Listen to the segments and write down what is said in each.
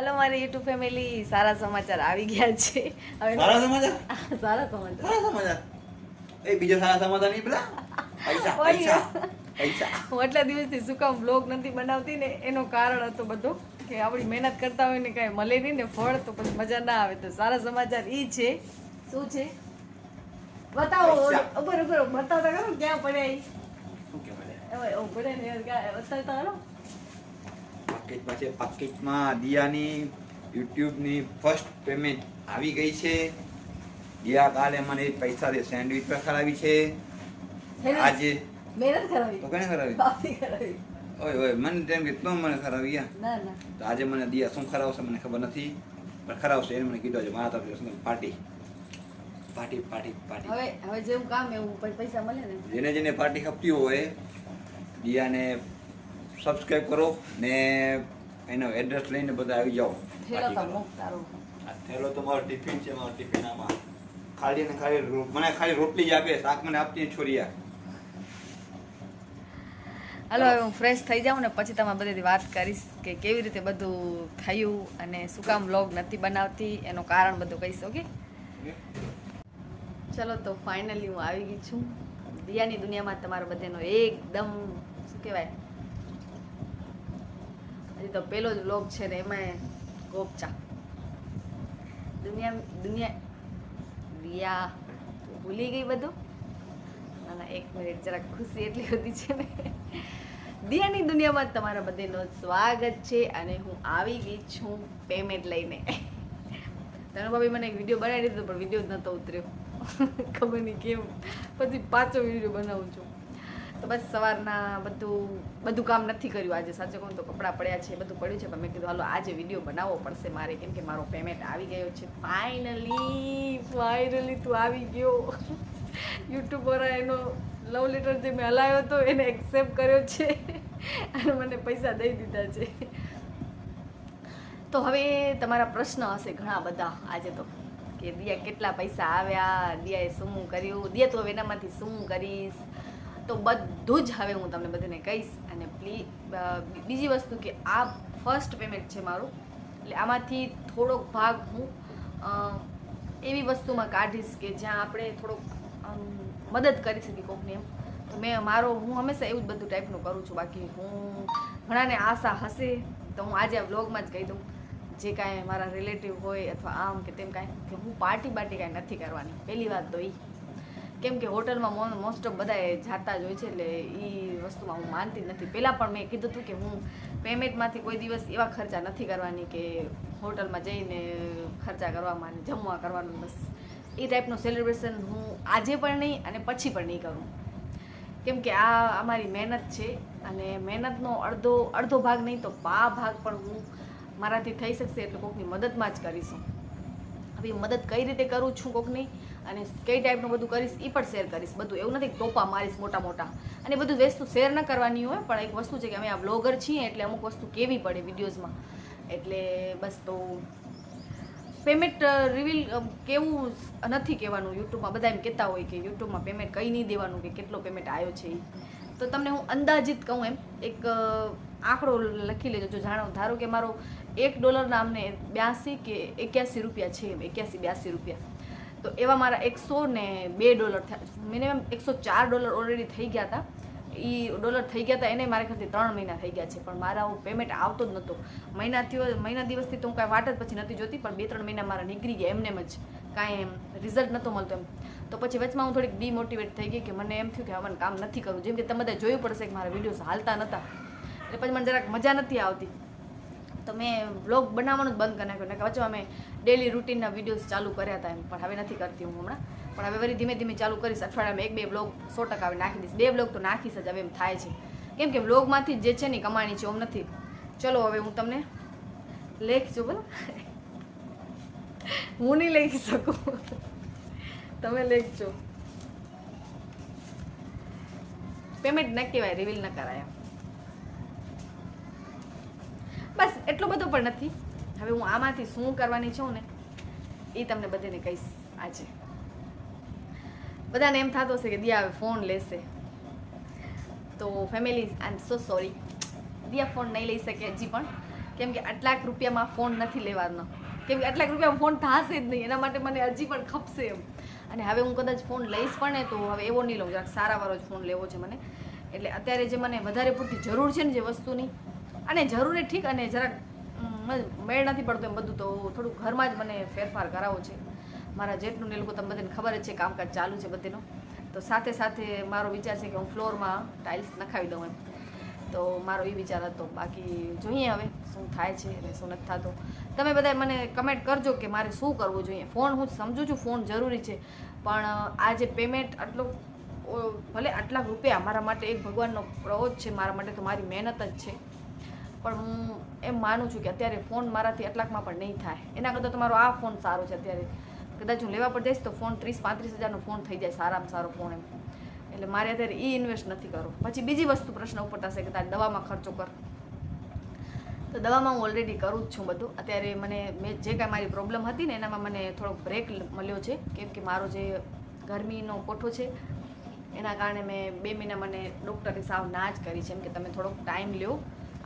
Hello મારી YouTube family સારા સમાચાર આવી ગયા છે. હવે સારા સમાચાર? સારા સમાચાર. સારા સમાચાર? એ બીજો સારા સમાચાર નહીં પેલા? પૈસા પૈસા પૈસા. હું આટલા દિવસથી શું કામ બ્લોગ નથી બનાવતી ને એનો કારણ હતો બધો કે આપણી મહેનત કરતા હોય ને કાંઈ મળે નહીં ને ફળ તો પછી મજા ના આવે. તો સારા સમાચાર એ છે. શું છે? બતાવો. ઉપર ઉપર બતાવતા કરો ક્યાં પડ્યા એ કહેવાય? હવે ઓ પડે ને યાર, ક્યાં- બતાવતા કરો પાકેટમાં દિયાની યુટ્યુબની ફર્સ્ટ પેમેન્ટ આવી ગઈ છે. દિયા કાલે મને પૈસા દે સેન્ડવિચ પર ખરાવી છે. આજે મહેનત કરાવી. તો કોને કરાવી? ઓય ઓય મને તેમ કે તું મને ખરાવી ના ના. તો આજે મને દિયા શું ખરાવશે મને ખબર નથી પણ ખરાવશે એને મને કીધું છે મારા તરફ પાર્ટી પાર્ટી પાર્ટી પાર્ટી હવે હવે જેવું કામ એવું પૈસા મળે ને. જેને જેને પાર્ટી ખપતી હોય દિયાને સબસ્ક્રાઇબ કરો ને એનો એડ્રેસ લઈને બધા આવી જાઓ. થેલો તો મારો ટિફિન છે મારો ટિફિન આમાં. ખાલી ને ખાલી મને ખાલી રોટલી જ આપે શાક મને આપતી છોરીયા હાલો હવે હું ફ્રેશ થઈ જાઉં ને પછી તમારે બધી વાત કરીશ કે કેવી રીતે બધું થયું અને શું કામ વ્લોગ નથી બનાવતી એનું કારણ બધું કહીશ ઓકે? ચલો તો ફાઇનલી હું આવી ગઈ છું. દિયાની દુનિયામાં તમારો બધાનો એકદમ શું કહેવાય? હજી તો પહેલો જ વ્લોગ છે ને એમાં ગોપચા. દુનિયા દુનિયા દિયા ભૂલી ગઈ બધું? ના એક મિનિટ જરાક ખુશી એટલી બધી છે ને. દિયાની દુનિયામાં તમારા બધાનો સ્વાગત છે અને હું આવી ગઈ છું પેમેન્ટ લઈને. તનુ ભાભી મને એક વીડિયો બનાવી દીધો, પણ વીડિયો જ નહોતો ઉતર્યો. ખબર નહીં કેમ. પછી પાછો વીડિયો બનાવું છું. તો બસ સવારના બધું બધું કામ નથી કર્યું આજે. સાચે કહું તો કપડાં પડ્યા છે, બધું પડ્યું છે, પણ મેં કીધું, હાલો, આજે વીડિયો બનાવવો પડશે મારે, કેમ કે મારો પેમેન્ટ આવી ગયો છે. ફાઇનલી ફાઇનલી તું આવી ગયો. યુટ્યુબ પર એનો લવ લેટર જે મેં હલાવ્યો હતો, એને એક્સેપ્ટ કર્યો છે. અને મને પૈસા દઈ દીધા છે. તો હવે તમારા પ્રશ્ન હશે ઘણા બધા આજે તો. કે દિયા કેટલા પૈસા આવ્યા, દિયાએ શું કર્યું? દિયા તો હવે એનામાંથી શું કરીશ? તો બધું જ હવે હું તમને બધાને કહીશ. અને પ્લીઝ બીજી વસ્તુ કે આ ફર્સ્ટ પેમેન્ટ છે મારું. એટલે આમાંથી થોડોક ભાગ હું એવી વસ્તુમાં કાઢીશ કે જ્યાં આપણે થોડોક મદદ કરી શકીએ કોકને એમ. તો મેં મારો, હું હંમેશા એવું જ બધું ટાઈપનું કરું છું. બાકી હું ઘણાને આશા હશે તો હું આજે આ વ્લોગમાં જ કહી દઉં. જે કાંઈ મારા રિલેટિવ હોય અથવા આમ કે તેમ કાંઈ, કે હું પાર્ટી બાર્ટી કાંઈ નથી કરવાની. પહેલી વાત તો એ કેમ કે હોટલમાં મોસ્ટ ઓફ બધા જાતા જ હોય છે એટલે એ વસ્તુમાં હું માનતી જ નથી. પહેલાં પણ મેં કીધું હતું કે હું પેમેન્ટમાંથી કોઈ દિવસ એવા ખર્ચા નથી કરવાની કે હોટલમાં જઈને ખર્ચા કરવામાં અને જમવા કરવાનું, બસ. એ ટાઈપનું સેલિબ્રેશન હું આજે પણ નહીં અને પછી પણ નહીં કરું. કેમ કે આ અમારી મહેનત છે અને મહેનતનો અડધો અડધો ભાગ નહીં તો પા ભાગ પણ હું મારાથી થઈ શકશે એટલે કોકની મદદમાં જ કરીશું. હવે મદદ કઈ રીતે કરું છું કોકની? અને કઈ ટાઈપનું બધું કરીશ એ પણ શેર કરીશ. બધું એવું નથી ટોપા મારીશ મોટા મોટા. અને બધું વસ્તુ શેર ન કરવાની હોય, પણ એક વસ્તુ છે કે અમે આ બ્લોગર છીએ એટલે અમુક વસ્તુ કેવી પડે વિડીયોઝમાં એટલે બસ તો પેમેન્ટ રિવીલ કેવું નથી કહેવાનું. યુટ્યુબમાં બધા એમ કહેતા હોય કે યુટ્યુબમાં પેમેન્ટ કંઈ નહીં દેવાનું કે કેટલો પેમેન્ટ આવ્યો છે ઈ. તો તમને હું અંદાજિત કહું એમ, એક આંકડો લખી લેજો, જો જાણો. ધારો કે મારો એક ડોલરના અમને બ્યાસી કે એક્યાસી રૂપિયા છે એમ, એક્યાસી, બ્યાસી રૂપિયા. તો એવા મારા એકસો ને બે ડોલર થયા. મિનિમમ એકસો ચાર ડોલર ઓલરેડી થઈ ગયા હતા. એ ડોલર થઈ ગયા હતા, એને મારા ખ્યાલથી ત્રણ મહિના થઈ ગયા છે. પણ મારા હું પેમેન્ટ આવતો જ નહોતો મહિનાથી મહિના દિવસથી તો હું કાંઈ વાટ જ પછી નથી જોતી, પણ બે ત્રણ મહિના મારા નીકળી ગયા, એમને જ. કાંઈ એમ રિઝલ્ટ નહોતો મળતો એમ. તો પછી વચમાં હું થોડીક ડીમોટિવેટ થઈ ગઈ કે મને એમ થયું કે હવે કામ નથી કરવું. જેમ કે તમે બધા જોયું પડશે કે મારા વિડીયોઝ હાલતા નહોતા એટલે પછી મને જરાક મજા નથી આવતી. તો મેં બ્લોગ બનાવવાનું જ બંધ કરી નાખ્યું. ને વચ્ચે અમે ડેલી રૂટીનના વિડીયોઝ ચાલુ કર્યા હતા એમ. પણ હવે નથી કરતી હું હમણાં. પણ હવે વળી ધીમે ધીમે ચાલુ કરીશ. અઠવાડિયામાં એક બે બ્લોગ સો ટકા હવે નાખી દઈશ. બે બ્લોગ તો નાખીશ જ. હવે એમ થાય છે. કેમ કે બ્લોગમાંથી જે છે ને કમાણી છે એમ નથી. ચલો હવે હું તમને લેખજો બોલો હું નહીં લઈ શકું. તમે લેખજો પેમેન્ટ ન કહેવાય રિવીલ ન કરાય. બસ, એટલો બધો પણ નથી. હવે હું આમાંથી શું કરવાની છું ને એ તમને બધાને કહીશ આજે. બધાને એમ થતો હશે કે દિયા હવે ફોન લેશે. તો family I am so sorry Dia phone નહીં લઈ શકે હજી પણ. કેમ કે આટલાક રૂપિયામાં ફોન નથી લેવાનો. કે આટલાક રૂપિયા ફોન થશે જ નહીં. એના માટે મને હજી પણ ખપશે એમ. અને હવે હું કદાચ ફોન લઈશ પણ ને તો હવે એવો નહીં લઉં. જરાક સારાવાળો જ ફોન લેવો છે મને. એટલે અત્યારે જે મને વધારે પૂરતી જરૂર છે ને જે વસ્તુની, અને જરૂરી ઠીક અને જરાક મેળ નથી પડતો એમ બધું તો થોડું ઘરમાં જ મને ફેરફાર કરાવવો છે. મારા જેટલું ને તમને બધાને ખબર જ છે કામકાજ ચાલુ છે બધીનો. તો સાથે સાથે મારો વિચાર છે કે હું ફ્લોરમાં ટાઇલ્સ નખાવી દઉં એમ. તો મારો એ વિચાર હતો, બાકી જોઈએ હવે શું થાય છે અને શું નથી થતો. તમે બધા મને કમેન્ટ કરજો કે મારે શું કરવું જોઈએ. ફોન હું સમજુ છું ફોન જરૂરી છે. પણ આ જે પેમેન્ટ આટલો ભલે આટલા રૂપિયા મારા માટે એક ભગવાનનો પ્રવોજ છે, મારા માટે તો મારી મહેનત જ છે. પણ હું એમ માનું છું કે અત્યારે ફોન મારાથી આટલાકમાં પણ નહીં થાય. એના કરતાં તમારો આ ફોન સારો છે અત્યારે. કદાચ હું લેવા પર જઈશ તો ફોન ત્રીસ, પાંત્રીસ હજારનો ફોન થઈ જાય, સારામાં સારો ફોન એમ. એટલે મારે અત્યારે એ ઇન્વેસ્ટ નથી કરવું. પછી બીજી વસ્તુ પ્રશ્ન ઉપર થશે કે તારે દવામાં ખર્ચો કર. તો દવામાં હું ઓલરેડી કરું જ છું બધું. અત્યારે મને મેં જે કાંઈ મારી પ્રોબ્લેમ હતી ને એનામાં મને થોડોક બ્રેક મળ્યો છે. કેમ કે મારો જે ગરમીનો કોઠો છે, એના કારણે મેં બે મહિના મને ડૉક્ટરે સાવ ના જ કરી. છે એમ કે તમે થોડોક ટાઈમ લ્યો.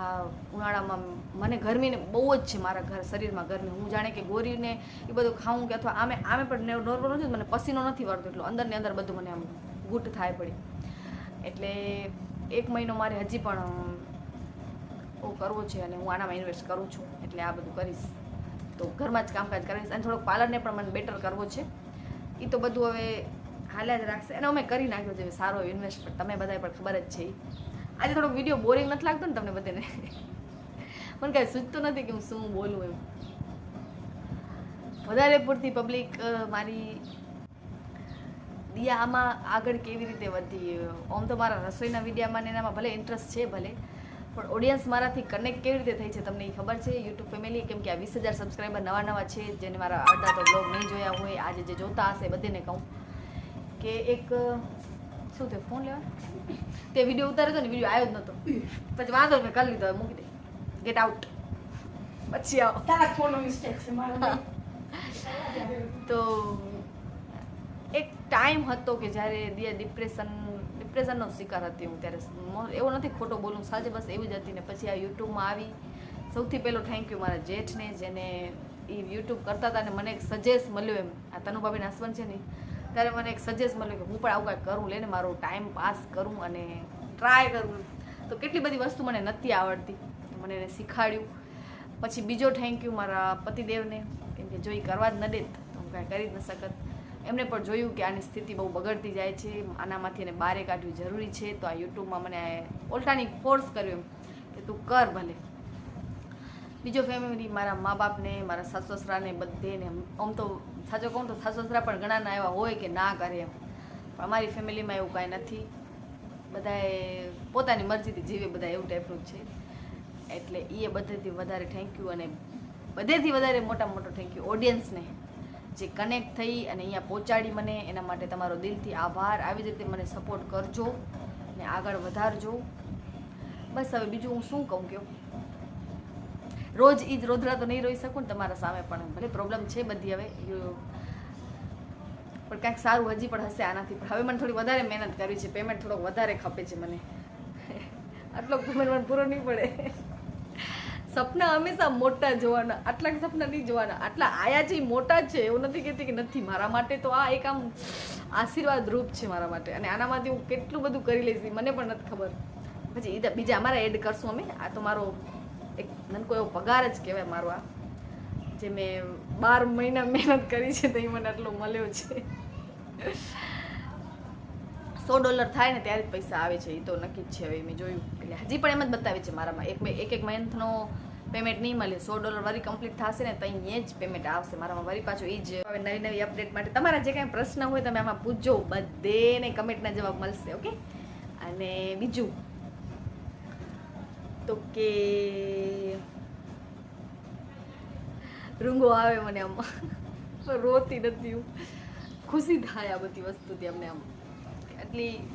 આ ઉનાળામાં મને ગરમીને બહુ જ છે મારા ઘર, શરીરમાં ગરમી. હું જાણે કે ગોરીને એ બધું ખાઉં કે અથવા આમે આમે પણ નોર્મલ નથી, મને પસીનો નથી વળતો એટલો. અંદરને અંદર બધું મને આમ ગુટ થાય પડી. એટલે એક મહિનો મારે હજી પણ બહુ કરવો છે અને હું આનામાં ઇન્વેસ્ટ કરું છું. એટલે આ બધું કરીશ. તો ઘરમાં જ કામકાજ કરીશ અને થોડોક પાર્લરને પણ મને બેટર કરવો છે. એ તો બધું હવે હાલ્યા જ રાખશે. અને અમે કરી નાખ્યો છે. સારો ઇન્વેસ્ટ તમે બધાય પણ ખબર જ છે આજે થોડોક વીડિયો બોરિંગ નથી લાગતો ને તમને બધાને મને કાંઈ સૂચતું નથી કે હું શું બોલું એમ. વધારે પૂરતી પબ્લિક મારી દિયા આમાં આગળ કેવી રીતે વધી આમ તો મારા રસોઈના વિડીયામાં એનામાં ભલે ઇન્ટરેસ્ટ છે ભલે પણ ઓડિયન્સ મારાથી કનેક્ટ કેવી રીતે થઈ છે તમને એ ખબર છે? યુટ્યુબ ફેમિલી કેમ કે આ વીસ હજાર સબસ્ક્રાઈબર નવા નવા છે જેને મારા અડધા તો બ્લોગ નહીં જોયા હોય આજે જે જોતા હશે બધેને કહું. કે એક શું થયું ફોન લેવા? તે વીડિયો ઉતાર્યો હતો ને વીડિયો આવ્યો જ નહોતો પછી વાંધો નહીં, મેં કરી લીધો મૂકી દે. ગેટ આઉટ પછી આવો. તારા ફોનનો મિસ્ટેક છે મારો તો એક ટાઈમ હતો કે જ્યારે દિયા ડિપ્રેશન ડિપ્રેશનનો શિકાર હતી હું ત્યારે. એવો નથી ખોટો બોલું, સાચે બસ એવી જ હતી ને પછી આ યુટ્યુબમાં આવી. સૌથી પહેલો થેન્ક યુ મારા જેઠને, જેને એ યુટ્યુબ કરતા હતા ને મને એક સજેસ્ટ મળ્યો એમ. આ તનુભાબીના હસબન્ડ છે ને, ત્યારે મને એક સજેસ્ટ મળ્યો કે હું પણ આવું કાંઈક કરું, લેને મારો ટાઈમ પાસ કરું અને ટ્રાય કરું તો કેટલી બધી વસ્તુ મને નથી આવડતી. મને એને શીખવાડ્યું પછી બીજો થેન્ક યુ મારા પતિદેવને, કેમ કે જો એ કરવા જ ન દેત, તો હું કાંઈ કરી જ ન શકત. એમને પણ જોયું કે આની સ્થિતિ બહુ બગડતી જાય છે, આનામાંથી એને બહારે કાઢવી જરૂરી છે, તો આ યુટ્યુબમાં મને ઓલ્ટાની ફોર્સ કર્યો એમ કે તું કર ભલે. બીજો ફેમિલી મારા મા બાપને મારા સાસુ સસરાને બધેને આમ તો સાચો કહું તો સાસુ પણ ઘણાના એવા હોય કે ના કરે એમ. પણ અમારી ફેમિલીમાં એવું કાંઈ નથી. બધાએ પોતાની મરજીથી જીવે બધા એવું ટાઈપનું છે. એટલે એ બધેથી વધારે થેન્ક યુ અને બધેથી વધારે મોટા મોટો થેન્ક યુ ઓડિયન્સને જે કનેક્ટ થઈ અને અહીંયા પહોંચાડી મને, એના માટે તમારો દિલથી આભાર. આવી રીતે મને સપોર્ટ કરજો ને આગળ વધારજો. બસ હવે બીજું હું શું કહું કયો રોજ ઈ જ રોધડા તો નહીં રહી શકું ને તમારા સામે પણ ભલે પ્રોબ્લેમ છે બધી હવે. પણ કાંઈક સારું હજી પણ હશે આનાથી. પણ હવે મને થોડી વધારે મહેનત કરવી છે પેમેન્ટ થોડોક વધારે ખપે છે મને. આટલો પેમેન્ટ મને પૂરો નહીં પડે. સપના હંમેશા મોટા જોવાના, આટલા સપના નહીં જોવાના. આટલા આયા છે મોટા જ છે, એવું નથી કહેતી કે નથી. મારા માટે તો આ એક આમ આશીર્વાદ રૂપ છે મારા માટે. અને આનામાંથી હું કેટલું બધું કરી લઈશ મને પણ નથી ખબર. પછી બીજા અમારા એડ કરશું અમે. આ તો મારો એક નનકો એવો પગાર જ કહેવાય મારો આ. જે મેં બાર મહિના મહેનત કરી છે તો એ મને આટલો મળ્યો છે. સો ડોલર થાય ને ત્યારે જ પૈસા આવે છે એ તો નક્કી જ છે. હવે મેં જોયું. એટલે હજી પણ એમ જ બતાવે છે મારામાં. એક એક એક મંથનો પેમેન્ટ નહીં મળે સો ડોલર વરી કમ્પ્લીટ થશે ને તો અહીંયા જ પેમેન્ટ આવશે મારામાં. વરી પાછું એ જ. હવે નવી નવી અપડેટ માટે તમારા જે કાંઈ પ્રશ્ન હોય તમે આમાં પૂછજો. બધેને કમેન્ટના જવાબ મળશે ઓકે અને બીજું. તો કે રૂંગો આવે મને આમ. રોતી નથી ખુશી થાય આ બધી વસ્તુથી અમને આમ. એટલી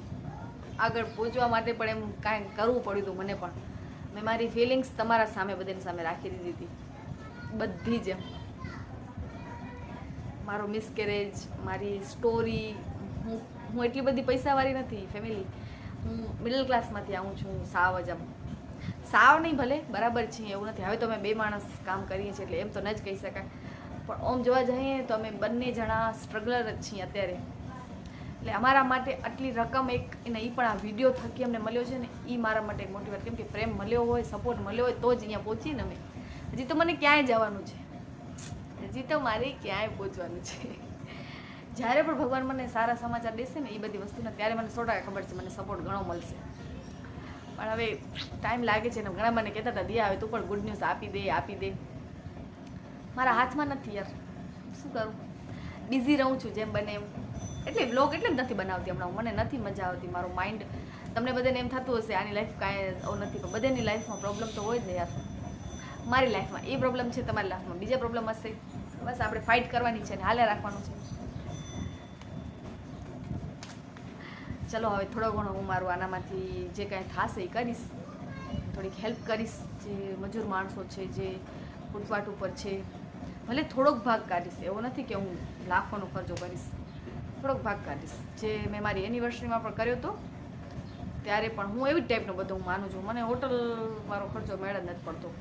આગળ પહોંચવા માટે પણ એમ કાંઈ કરવું પડ્યું હતું મને પણ. મેં મારી ફિલિંગ્સ તમારા સામે બધાની સામે રાખી દીધી હતી. બધી જ એમ. મારો મિસકેરેજ મારી સ્ટોરી હું હું એટલી બધી પૈસાવાળી નથી ફેમિલી હું મિડલ ક્લાસમાંથી આવું છું, સાવ જ આમ. સાવ નહીં ભલે, બરાબર છીએ, એવું નથી. હવે તો અમે બે માણસ કામ કરીએ છીએ એટલે એમ તો ન જ કહી શકાય. પણ ઓમ જોવા જઈએ તો અમે બંને જણા સ્ટ્રગલર જ છીએ અત્યારે. એટલે અમારા માટે આટલી રકમ એક એને એ પણ આ વીડિયો થકી અમને મળ્યો છે ને એ મારા માટે મોટી વાત કેમ કે પ્રેમ મળ્યો હોય સપોર્ટ મળ્યો હોય, તો જ અહીંયા પહોંચીને અમે. હજી તો મને ક્યાંય જવાનું છે. હજી તો મારે ક્યાંય પહોંચવાનું છે. જ્યારે પણ ભગવાન મને સારા સમાચાર દેશે ને એ બધી વસ્તુના, ત્યારે મને સો ખબર છે, મને સપોર્ટ ઘણો મળશે. પણ હવે ટાઈમ લાગે છે ને, ઘણા મને કહેતા હતા, દિયા, હવે તું પણ ગુડ ન્યૂઝ આપી દે આપી દે. મારા હાથમાં નથી યાર. શું કરું? બિઝી રહું છું જેમ બને એમ. એટલે વ્લોગ એટલે જ નથી બનાવતી હમણાં. મને નથી મજા આવતી મારું માઇન્ડ તમને બધાને એમ થતું હશે, આની લાઈફ કાંઈ નથી. પણ બધાની લાઈફમાં પ્રોબ્લેમ તો હોય જ ને યાર. મારી લાઈફમાં એ પ્રોબ્લેમ છે તમારી લાઈફમાં બીજા પ્રોબ્લેમ હશે. બસ આપણે ફાઇટ કરવાની છે ને હાલે રાખવાનું છે. ચલો, હવે થોડો ઘણો હું મારું આનામાંથી જે કાંઈ થશે એ કરીશ. થોડીક હેલ્પ કરીશ જે મજૂર માણસો છે, જે ફૂટપાટ ઉપર છે. ભલે થોડોક ભાગ કાઢીશ, એવો નથી કે હું લાખોનો ખર્ચો કરીશ. થોડોક ભાગ કાઢીશ. જે મેં મારી એનિવર્સરીમાં પણ કર્યો હતો, ત્યારે પણ હું એવી જ ટાઈપનું બધું હું માનું છું. મને હોટલ મારો ખર્ચો મેળ જ નથી પડતો.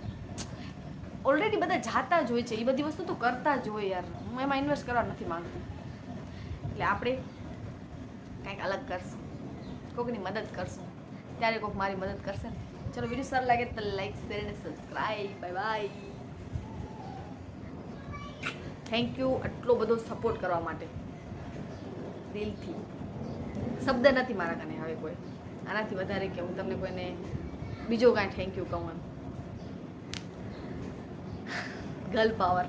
ઓલરેડી બધા જાતા જ હોય છે. એ બધી વસ્તુ તો કરતા જ હોય યાર. હું એમાં ઇન્વેસ્ટ કરવા નથી માંગતી. એટલે આપણે કંઈક અલગ કરશું. કોકની મદદ કરશું. ત્યારે કોક મારી મદદ કરશે ને. ચલો વીડિયો સારું લાગે તો લાઈક શેર અને subscribe bye bye thank you આટલો બધો સપોર્ટ કરવા માટે. દિલથી. શબ્દ નથી મારા કને હવે કોઈ. આનાથી વધારે કે હું તમને કોઈને બીજો કાંઈ થેન્ક યુ કહું એમ. Girl power